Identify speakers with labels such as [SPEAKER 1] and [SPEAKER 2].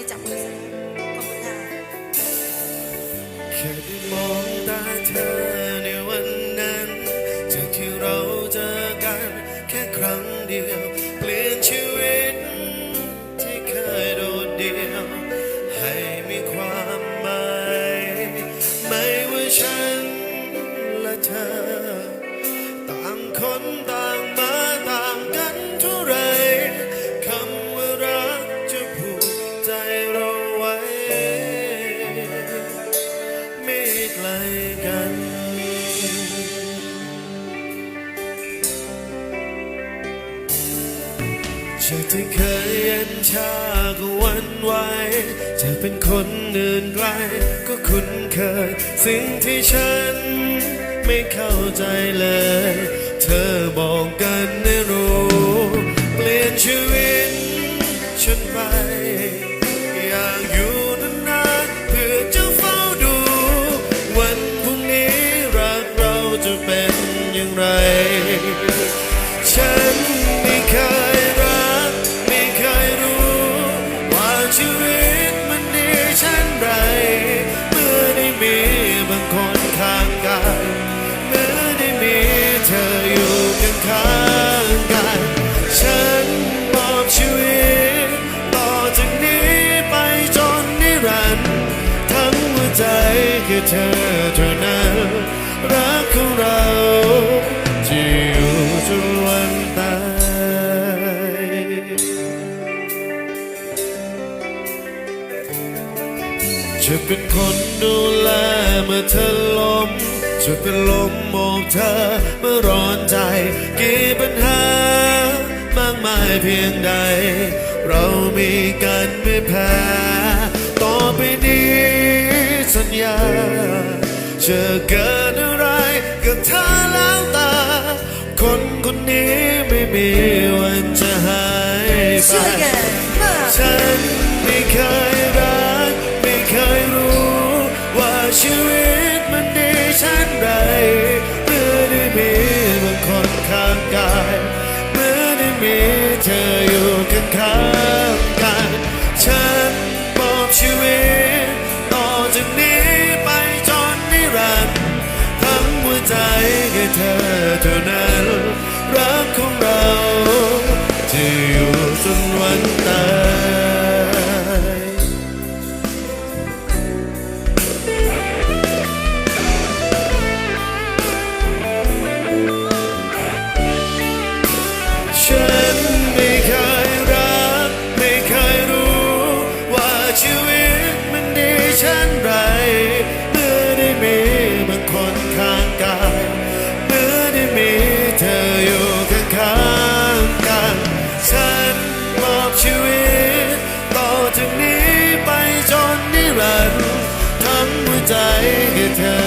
[SPEAKER 1] เลยจับมือขอบคุณค่ะ
[SPEAKER 2] แค่ได้มองตาเธอในวันนั้น จากที่เราเจอกันแค่ครั้งเดียว เปลี่ยนชีวิตที่เคยโดดเดี่ยว ให้มีความหมายไม่ว่าฉันและเธอ ต่างคนต่าง กลกันจากที่เคยเย็นชาก็วันไหวจะเป็นคนอื่นไกลก็คุ้นเคย สิ่งที่ฉันไม่เข้าใจเลย ชีวิตมันดีเช่นไร เมื่อได้มีบางคนข้างกายเมื่อได้มีเธออยู่ข้างข้างกันฉันมอบชีวิต ต่อจากนี้ไปจนนิรันดร์ทั้งหัวใจคือเธอเท่านั้น จะเป็นคนดูแลเมื่อเธอล้มจะเป็นลมโอบเธอเมื่อร้อนใจ กี่ปัญหามากมายเพียงใด เรามีกันไม่แพ้ต่อไปนี้สัญญาจะเกิดอะไรกับเธอแล้วตา คนคนนี้ไม่มี ใจแค่เธอเท่านั้น รักของเราจะอยู่จนวันตายฉัน ใจแค่เธอ